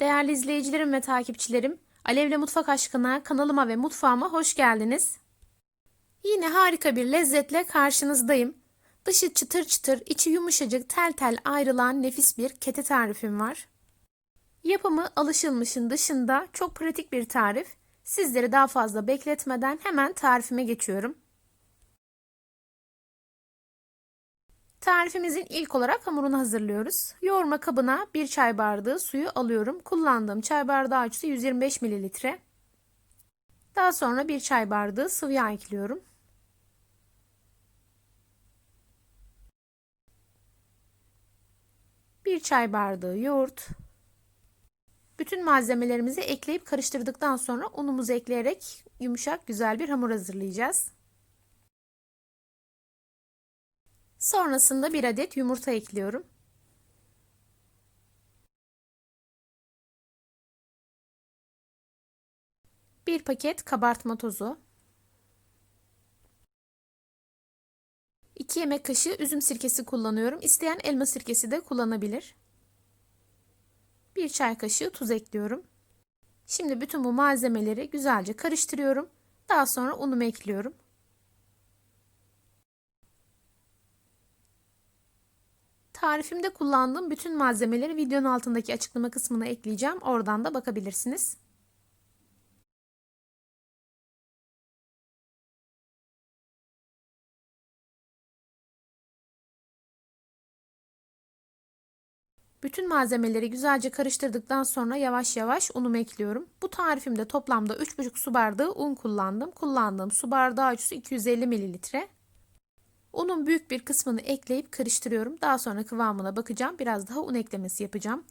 Değerli izleyicilerim ve takipçilerim, Alevle Mutfak Aşkına kanalıma ve mutfağıma hoş geldiniz. Yine harika bir lezzetle karşınızdayım. Dışı çıtır çıtır, içi yumuşacık, tel tel ayrılan nefis bir kete tarifim var. Yapımı alışılmışın dışında çok pratik bir tarif. Sizleri daha fazla bekletmeden hemen tarifime geçiyorum. Tarifimizin ilk olarak hamurunu hazırlıyoruz. Yoğurma kabına 1 çay bardağı suyu alıyorum. Kullandığım çay bardağı ölçüsü 125 mililitre. Daha sonra 1 çay bardağı sıvı yağ ekliyorum. Bir çay bardağı yoğurt. Bütün malzemelerimizi ekleyip karıştırdıktan sonra unumuzu ekleyerek yumuşak güzel bir hamur hazırlayacağız. Sonrasında bir adet yumurta ekliyorum. Bir paket kabartma tozu. 2 yemek kaşığı üzüm sirkesi kullanıyorum. İsteyen elma sirkesi de kullanabilir. 1 çay kaşığı tuz ekliyorum. Şimdi bütün bu malzemeleri güzelce karıştırıyorum. Daha sonra unumu ekliyorum. Tarifimde kullandığım bütün malzemeleri videonun altındaki açıklama kısmına ekleyeceğim. Oradan da bakabilirsiniz. Bütün malzemeleri güzelce karıştırdıktan sonra yavaş yavaş unumu ekliyorum. Bu tarifimde toplamda 3,5 su bardağı un kullandım. Kullandığım su bardağı ölçüsü 250 mililitre. Unun büyük bir kısmını ekleyip karıştırıyorum. Daha sonra kıvamına bakacağım. Biraz daha un eklemesi yapacağım.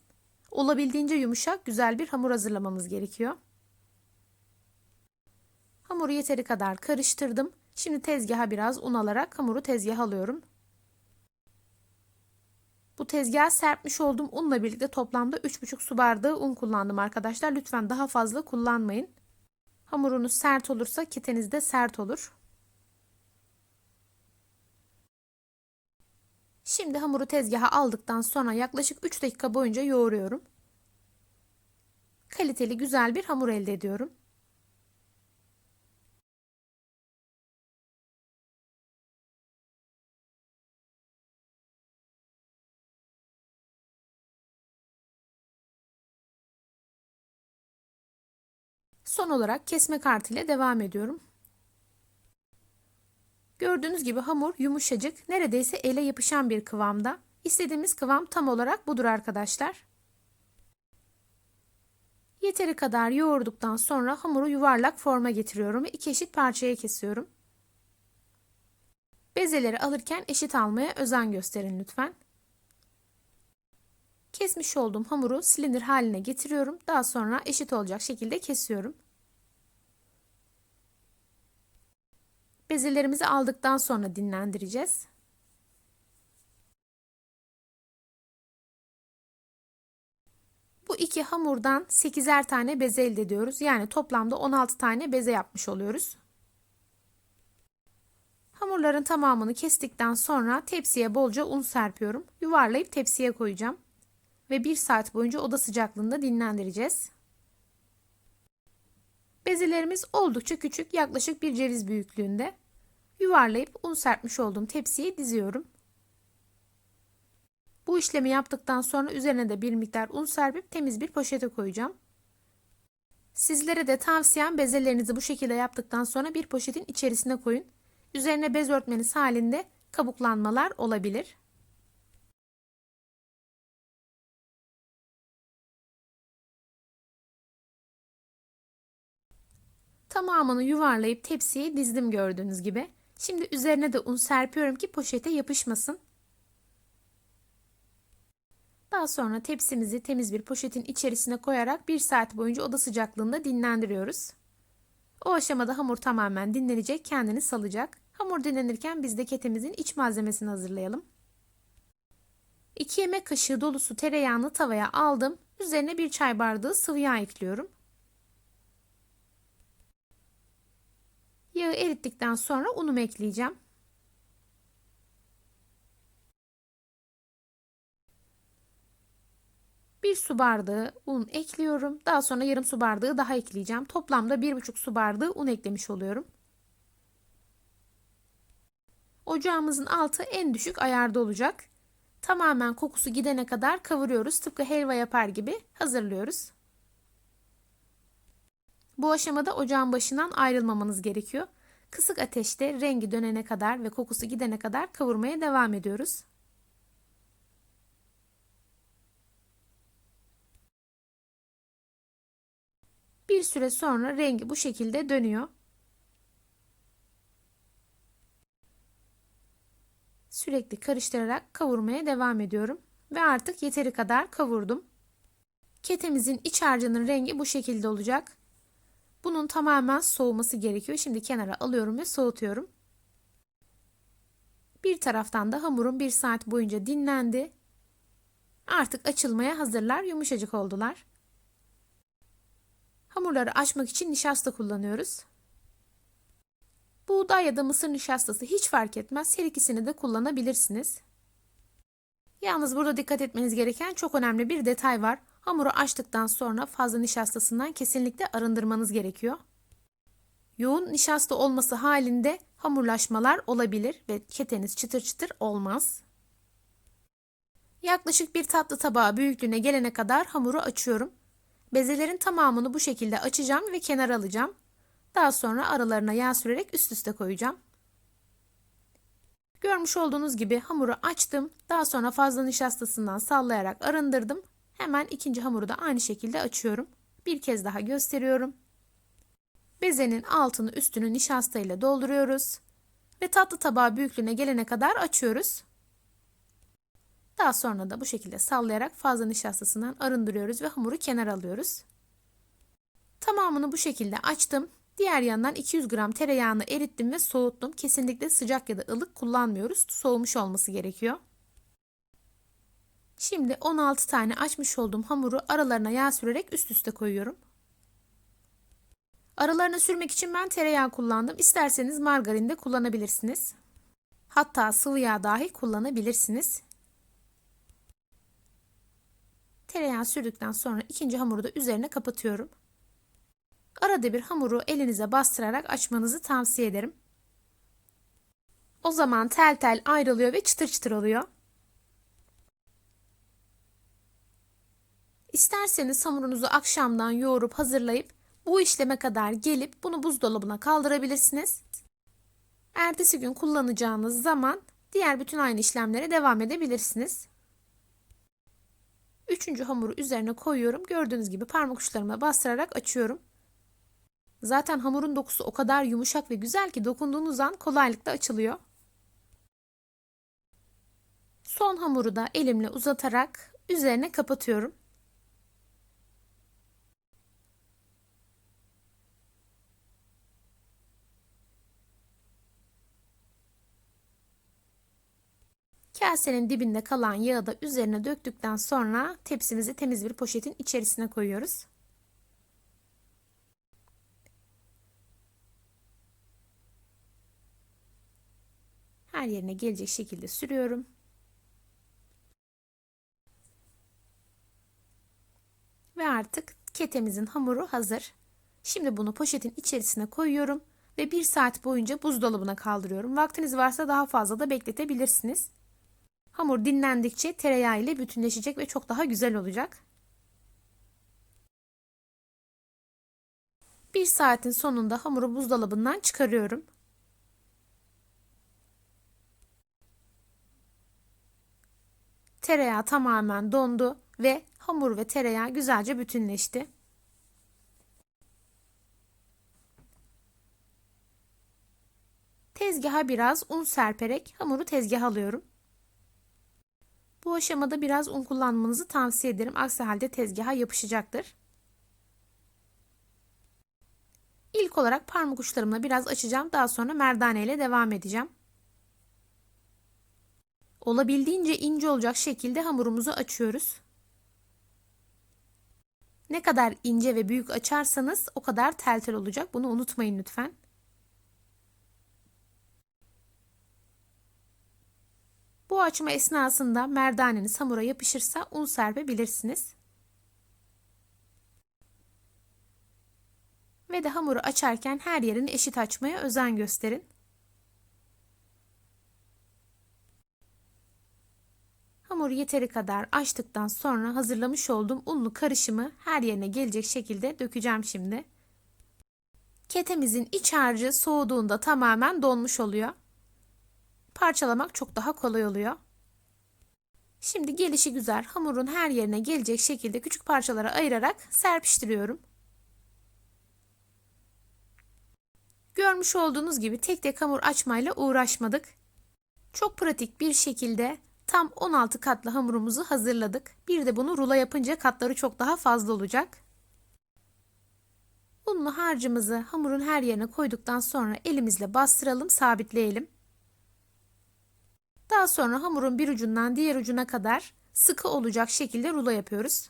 Olabildiğince yumuşak, güzel bir hamur hazırlamamız gerekiyor. Hamuru yeteri kadar karıştırdım. Şimdi tezgaha biraz un alarak hamuru tezgaha alıyorum. Bu tezgaha serpmiş olduğum unla birlikte toplamda 3,5 su bardağı un kullandım arkadaşlar. Lütfen daha fazla kullanmayın. Hamurunuz sert olursa keteniz de sert olur. Şimdi hamuru tezgaha aldıktan sonra yaklaşık 3 dakika boyunca yoğuruyorum. Kaliteli güzel bir hamur elde ediyorum. Son olarak kesme kartı ile devam ediyorum. Gördüğünüz gibi hamur yumuşacık, neredeyse ele yapışan bir kıvamda. İstediğimiz kıvam tam olarak budur arkadaşlar. Yeteri kadar yoğurduktan sonra hamuru yuvarlak forma getiriyorum ve iki eşit parçaya kesiyorum. Bezeleri alırken eşit almaya özen gösterin lütfen. Kesmiş olduğum hamuru silindir haline getiriyorum. Daha sonra eşit olacak şekilde kesiyorum. Bezelerimizi aldıktan sonra dinlendireceğiz. Bu iki hamurdan 8'er tane beze elde ediyoruz. Yani toplamda 16 tane beze yapmış oluyoruz. Hamurların tamamını kestikten sonra tepsiye bolca un serpiyorum. Yuvarlayıp tepsiye koyacağım. Ve 1 saat boyunca oda sıcaklığında dinlendireceğiz. Bezelerimiz oldukça küçük, yaklaşık bir ceviz büyüklüğünde. Yuvarlayıp un serpmiş olduğum tepsiye diziyorum. Bu işlemi yaptıktan sonra üzerine de bir miktar un serpip temiz bir poşete koyacağım. Sizlere de tavsiyem bezelerinizi bu şekilde yaptıktan sonra bir poşetin içerisine koyun. Üzerine bez örtmeniz halinde kabuklanmalar olabilir. Tamamını yuvarlayıp tepsiye dizdim gördüğünüz gibi. Şimdi üzerine de un serpiyorum ki poşete yapışmasın. Daha sonra tepsimizi temiz bir poşetin içerisine koyarak 1 saat boyunca oda sıcaklığında dinlendiriyoruz. O aşamada hamur tamamen dinlenecek, kendini salacak. Hamur dinlenirken biz de ketemizin iç malzemesini hazırlayalım. 2 yemek kaşığı dolusu tereyağını tavaya aldım. Üzerine 1 çay bardağı sıvı yağ ekliyorum. Yağı erittikten sonra unumu ekleyeceğim. 1 su bardağı un ekliyorum. Daha sonra yarım su bardağı daha ekleyeceğim. Toplamda 1,5 su bardağı un eklemiş oluyorum. Ocağımızın altı en düşük ayarda olacak. Tamamen kokusu gidene kadar kavuruyoruz. Tıpkı helva yapar gibi hazırlıyoruz. Bu aşamada ocağın başından ayrılmamanız gerekiyor. Kısık ateşte rengi dönene kadar ve kokusu gidene kadar kavurmaya devam ediyoruz. Bir süre sonra rengi bu şekilde dönüyor. Sürekli karıştırarak kavurmaya devam ediyorum ve artık yeteri kadar kavurdum. Ketemizin iç harcının rengi bu şekilde olacak. Bunun tamamen soğuması gerekiyor. Şimdi kenara alıyorum ve soğutuyorum. Bir taraftan da hamurum bir saat boyunca dinlendi. Artık açılmaya hazırlar, yumuşacık oldular. Hamurları açmak için nişasta kullanıyoruz. Buğday ya da mısır nişastası hiç fark etmez. Her ikisini de kullanabilirsiniz. Yalnız burada dikkat etmeniz gereken çok önemli bir detay var. Hamuru açtıktan sonra fazla nişastasından kesinlikle arındırmanız gerekiyor. Yoğun nişasta olması halinde hamurlaşmalar olabilir ve keteniz çıtır çıtır olmaz. Yaklaşık bir tatlı tabağı büyüklüğüne gelene kadar hamuru açıyorum. Bezelerin tamamını bu şekilde açacağım ve kenara alacağım. Daha sonra aralarına yağ sürerek üst üste koyacağım. Görmüş olduğunuz gibi hamuru açtım. Daha sonra fazla nişastasından sallayarak arındırdım. Hemen ikinci hamuru da aynı şekilde açıyorum. Bir kez daha gösteriyorum. Bezenin altını üstünü nişasta ile dolduruyoruz. Ve tatlı tabağı büyüklüğüne gelene kadar açıyoruz. Daha sonra da bu şekilde sallayarak fazla nişastasından arındırıyoruz ve hamuru kenara alıyoruz. Tamamını bu şekilde açtım. Diğer yandan 200 gram tereyağını erittim ve soğuttum. Kesinlikle sıcak ya da ılık kullanmıyoruz. Soğumuş olması gerekiyor. Şimdi 16 tane açmış olduğum hamuru aralarına yağ sürerek üst üste koyuyorum. Aralarına sürmek için ben tereyağı kullandım. İsterseniz margarin de kullanabilirsiniz. Hatta sıvı yağ dahi kullanabilirsiniz. Tereyağı sürdükten sonra ikinci hamuru da üzerine kapatıyorum. Arada bir hamuru elinize bastırarak açmanızı tavsiye ederim. O zaman tel tel ayrılıyor ve çıtır çıtır oluyor. İsterseniz hamurunuzu akşamdan yoğurup hazırlayıp bu işleme kadar gelip bunu buzdolabına kaldırabilirsiniz. Ertesi gün kullanacağınız zaman diğer bütün aynı işlemlere devam edebilirsiniz. Üçüncü hamuru üzerine koyuyorum. Gördüğünüz gibi parmak uçlarıma bastırarak açıyorum. Zaten hamurun dokusu o kadar yumuşak ve güzel ki dokunduğunuz an kolaylıkla açılıyor. Son hamuru da elimle uzatarak üzerine kapatıyorum. Kasenin dibinde kalan yağı da üzerine döktükten sonra tepsimizi temiz bir poşetin içerisine koyuyoruz. Her yerine gelecek şekilde sürüyorum. Ve artık ketemizin hamuru hazır. Şimdi bunu poşetin içerisine koyuyorum ve bir saat boyunca buzdolabına kaldırıyorum. Vaktiniz varsa daha fazla da bekletebilirsiniz. Hamur dinlendikçe tereyağı ile bütünleşecek ve çok daha güzel olacak. Bir saatin sonunda hamuru buzdolabından çıkarıyorum. Tereyağı tamamen dondu ve hamur ve tereyağı güzelce bütünleşti. Tezgaha biraz un serperek hamuru tezgaha alıyorum. Bu aşamada biraz un kullanmanızı tavsiye ederim. Aksi halde tezgaha yapışacaktır. İlk olarak parmak uçlarımla biraz açacağım. Daha sonra merdane ile devam edeceğim. Olabildiğince ince olacak şekilde hamurumuzu açıyoruz. Ne kadar ince ve büyük açarsanız o kadar tel tel olacak. Bunu unutmayın lütfen. Bu açma esnasında merdaneniz hamura yapışırsa un serpebilirsiniz. Ve de hamuru açarken her yerini eşit açmaya özen gösterin. Hamuru yeteri kadar açtıktan sonra hazırlamış olduğum unlu karışımı her yerine gelecek şekilde dökeceğim şimdi. Ketemizin iç harcı soğuduğunda tamamen donmuş oluyor. Parçalamak çok daha kolay oluyor. Şimdi gelişi güzel hamurun her yerine gelecek şekilde küçük parçalara ayırarak serpiştiriyorum. Görmüş olduğunuz gibi tek tek hamur açmayla uğraşmadık. Çok pratik bir şekilde tam 16 katlı hamurumuzu hazırladık. Bir de bunu rulo yapınca katları çok daha fazla olacak. Unlu harcımızı hamurun her yerine koyduktan sonra elimizle bastıralım, sabitleyelim. Daha sonra hamurun bir ucundan diğer ucuna kadar sıkı olacak şekilde rulo yapıyoruz.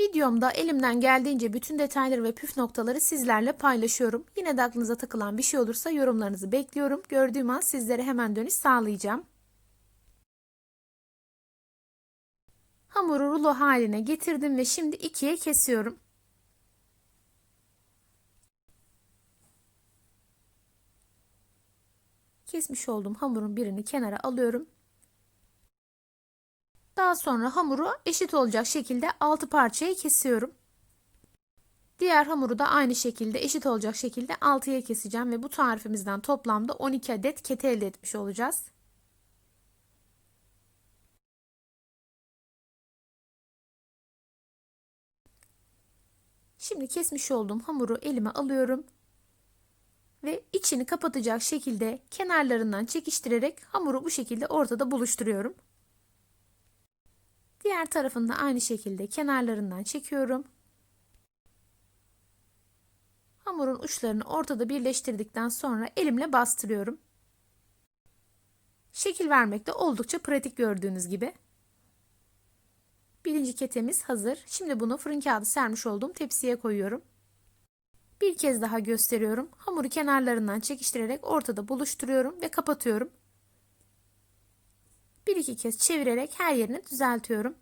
Videomda elimden geldiğince bütün detayları ve püf noktaları sizlerle paylaşıyorum. Yine de aklınıza takılan bir şey olursa yorumlarınızı bekliyorum. Gördüğüm an sizlere hemen dönüş sağlayacağım. Hamuru rulo haline getirdim ve şimdi ikiye kesiyorum. Kesmiş olduğum hamurun birini kenara alıyorum. Daha sonra hamuru eşit olacak şekilde 6 parçaya kesiyorum. Diğer hamuru da aynı şekilde eşit olacak şekilde 6'ya keseceğim ve bu tarifimizden toplamda 12 adet kete elde etmiş olacağız. Şimdi kesmiş olduğum hamuru elime alıyorum ve içini kapatacak şekilde kenarlarından çekiştirerek hamuru bu şekilde ortada buluşturuyorum. Diğer tarafını da aynı şekilde kenarlarından çekiyorum. Hamurun uçlarını ortada birleştirdikten sonra elimle bastırıyorum. Şekil vermekte oldukça pratik gördüğünüz gibi. Birinci ketemiz hazır. Şimdi bunu fırın kağıdı sermiş olduğum tepsiye koyuyorum. Bir kez daha gösteriyorum. Hamuru kenarlarından çekiştirerek ortada buluşturuyorum ve kapatıyorum. Bir iki kez çevirerek her yerini düzeltiyorum.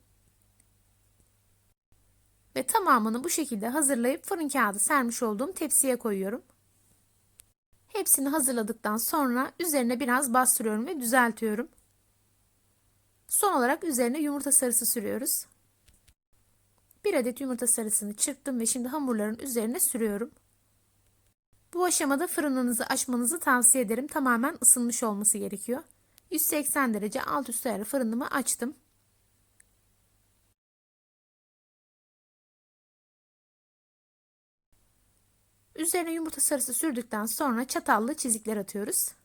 Ve tamamını bu şekilde hazırlayıp fırın kağıdı sermiş olduğum tepsiye koyuyorum. Hepsini hazırladıktan sonra üzerine biraz bastırıyorum ve düzeltiyorum. Son olarak üzerine yumurta sarısı sürüyoruz. Bir adet yumurta sarısını çırptım ve şimdi hamurların üzerine sürüyorum. Bu aşamada fırınınızı açmanızı tavsiye ederim. Tamamen ısınmış olması gerekiyor. 180 derece alt üst ayarı fırınımı açtım. Üzerine yumurta sarısı sürdükten sonra çatallı çizikler atıyoruz.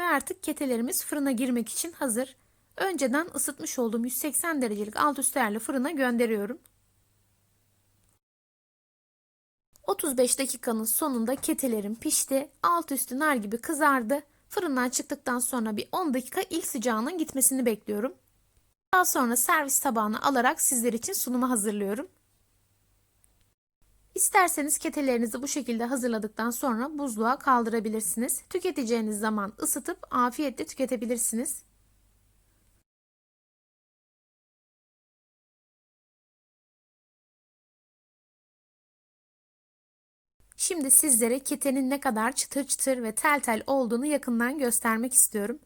Ve artık ketelerimiz fırına girmek için hazır. Önceden ısıtmış olduğum 180 derecelik alt üst fırına gönderiyorum. 35 dakikanın sonunda ketelerim pişti. Alt üstü nar gibi kızardı. Fırından çıktıktan sonra bir 10 dakika ilk sıcağının gitmesini bekliyorum. Daha sonra servis tabağına alarak sizler için sunumu hazırlıyorum. İsterseniz ketelerinizi bu şekilde hazırladıktan sonra buzluğa kaldırabilirsiniz. Tüketeceğiniz zaman ısıtıp afiyetle tüketebilirsiniz. Şimdi sizlere ketenin ne kadar çıtır çıtır ve tel tel olduğunu yakından göstermek istiyorum.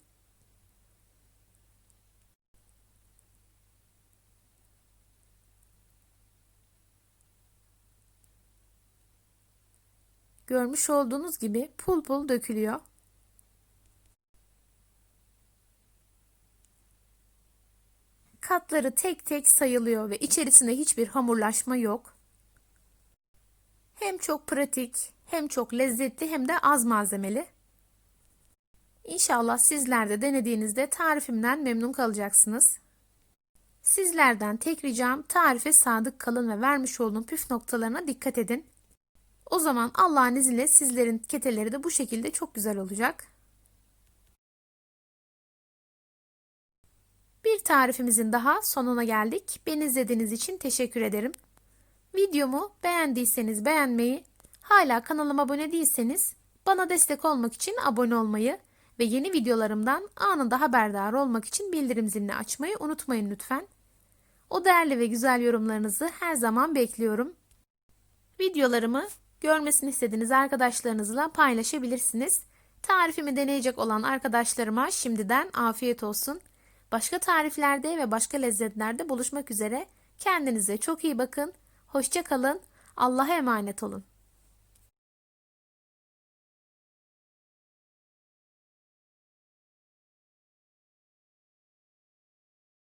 Görmüş olduğunuz gibi pul pul dökülüyor. Katları tek tek sayılıyor ve içerisinde hiçbir hamurlaşma yok. Hem çok pratik, hem çok lezzetli hem de az malzemeli. İnşallah sizler de denediğinizde tarifimden memnun kalacaksınız. Sizlerden tek ricam tarife sadık kalın ve vermiş olduğum püf noktalarına dikkat edin. O zaman Allah'ın izniyle sizlerin keteleri de bu şekilde çok güzel olacak. Bir tarifimizin daha sonuna geldik. Beni izlediğiniz için teşekkür ederim. Videomu beğendiyseniz beğenmeyi, Hala kanalıma abone değilseniz bana destek olmak için abone olmayı ve yeni videolarımdan anında haberdar olmak için bildirim zilini açmayı unutmayın lütfen. O değerli ve güzel yorumlarınızı her zaman bekliyorum. Videolarımı görmesini istediğiniz arkadaşlarınızla paylaşabilirsiniz. Tarifimi deneyecek olan arkadaşlarıma şimdiden afiyet olsun. Başka tariflerde ve başka lezzetlerde buluşmak üzere. Kendinize çok iyi bakın. Hoşça kalın. Allah'a emanet olun.